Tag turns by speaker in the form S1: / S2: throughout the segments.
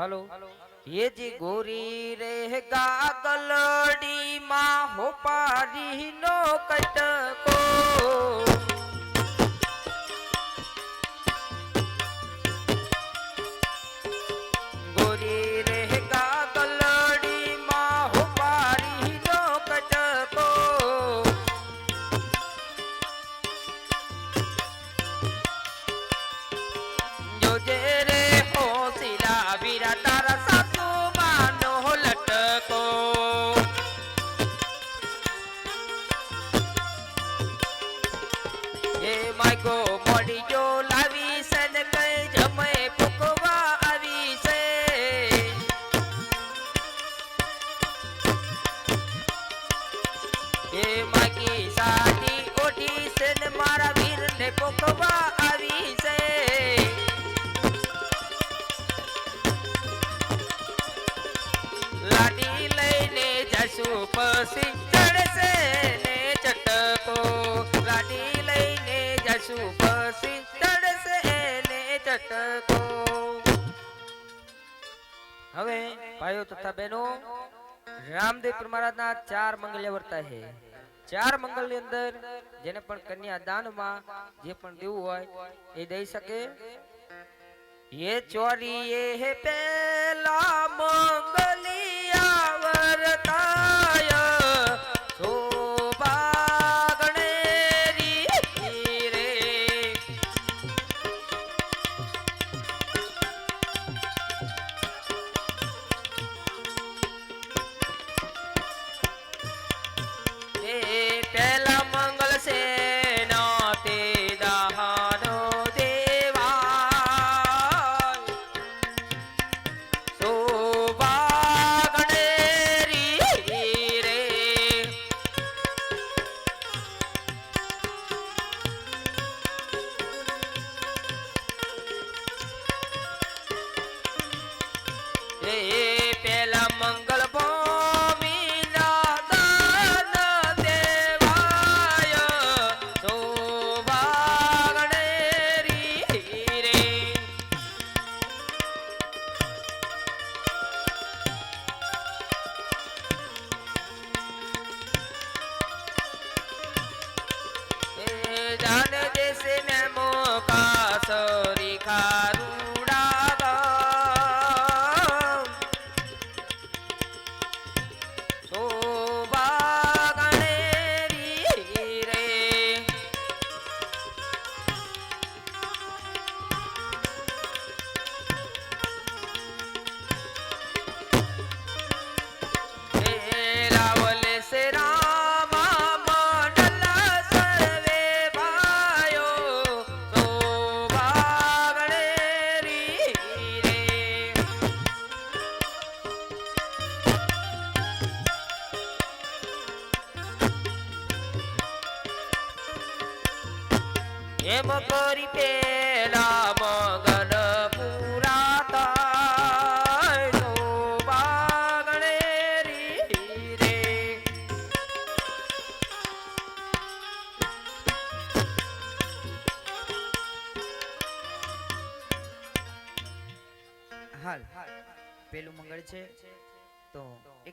S1: હાલો ये जी गोरी रे गागलड़ी माँ हो पारी नो कटको હવે ભાઈઓ તથા બહેનો રામદેવ મહારાજના ચાર મંગલ્ય વર્તા છે. ચાર મંગલની અંદર જેને પણ કન્યાદાનમાં જે પણ દેવું હોય એ દઈ શકે. એ ચોરી એ પેલા મંગલ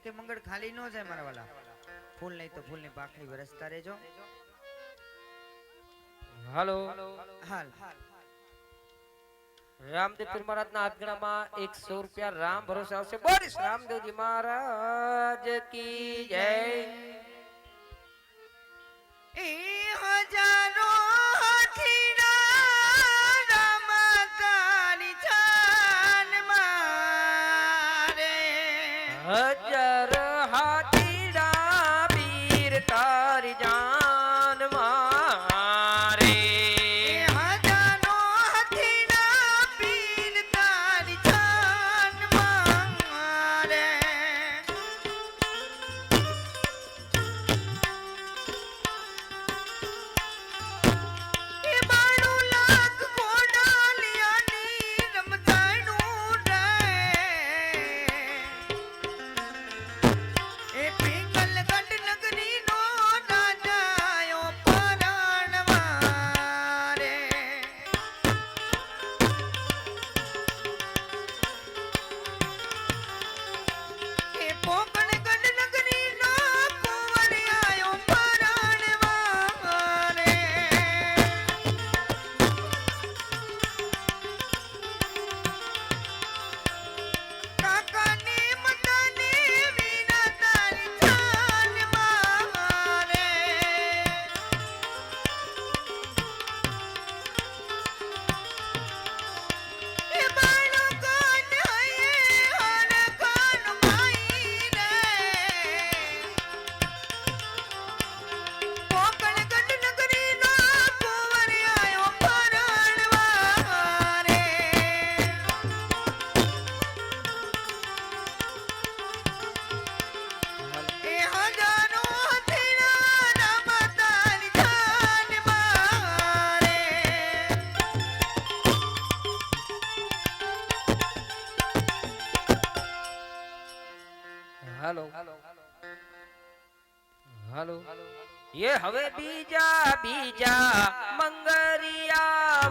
S2: એકે મંગળ ખાલી ન જાય મારા વાલા? ફૂલ નહીં તો ફૂલની પાખડી વરસતા રહેજો.
S1: હાલો.
S2: હાલ.
S1: રામદેવ પીર મહારાજના હાથગણામાં એકસો રૂપિયા રામ ભરોસે આવશે. બોલીશ રામદેવજી મહારાજ કી જય.
S2: એ હજારો હાથીના જાન મારે.
S1: હજાર Oh.
S2: એ
S1: હવે બીજા બીજા મંગરિયા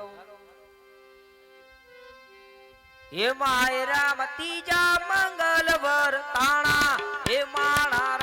S1: હે માય રામતીજા મંગલવર તાણા હે માણા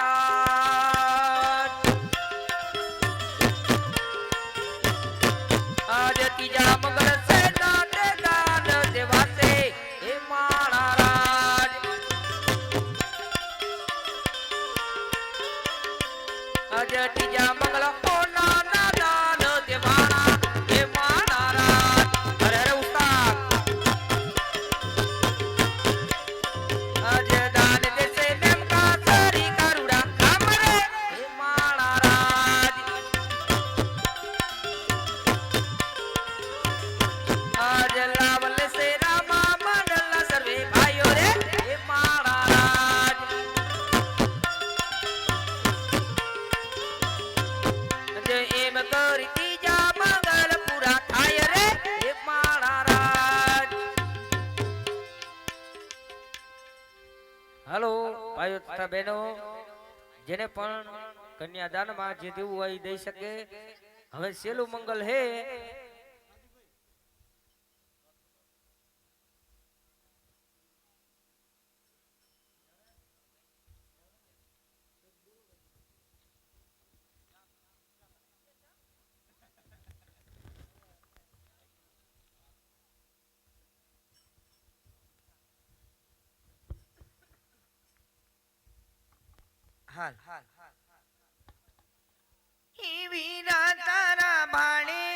S1: ભાઈઓ તથા બહેનો, જેને પણ કન્યાદાનમાં જે દેવું હોય દઈ શકે. હવે સેલું મંગલ હે
S2: હાલ. એવી તારા ભાણે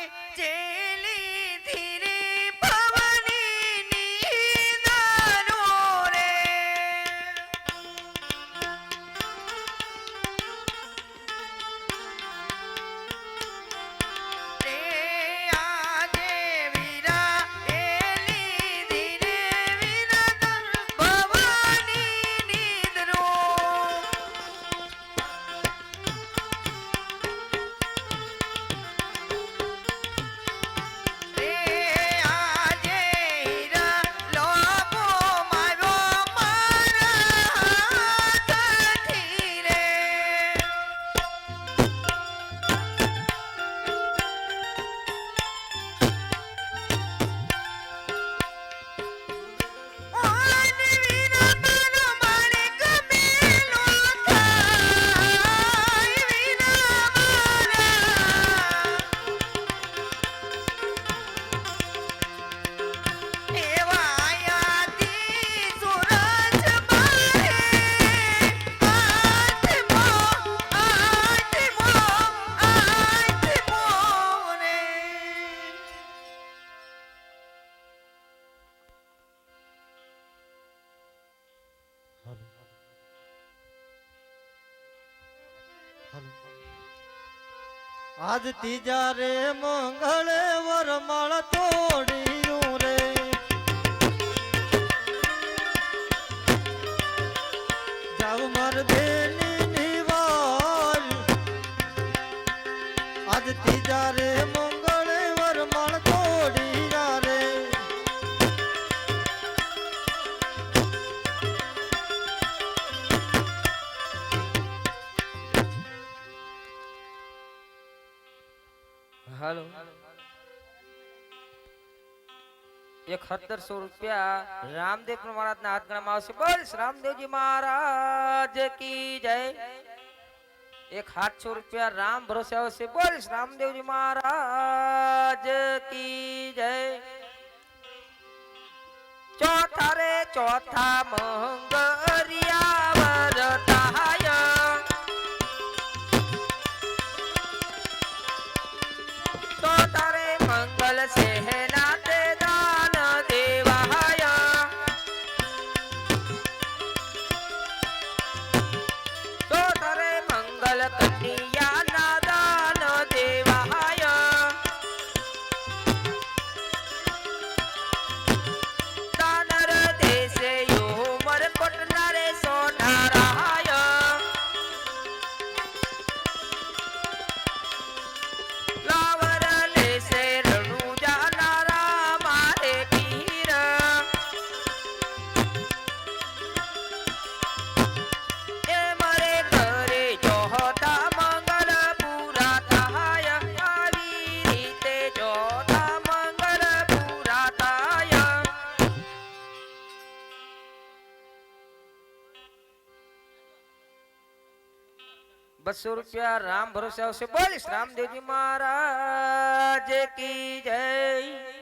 S2: આજ
S3: તીજા રે મંગળે વરમાળ તોડ્યું રે. જાવ માર
S1: એકહત્તરસો રૂપિયા રામદેવ મહારાજ ના હાથ ગણામાં આવશે બસ રામદેવજી મહારાજ કી જય એક સાતસો રૂપિયા રામ ભરોસે આવશે બસ રામદેવજી મહારાજ કી જય ચોથા રે ચોથા મંગરિયા બસો રૂપિયા રામ ભરોસે આવશે. બોલીશ રામદેવજી મહારાજ કી જય.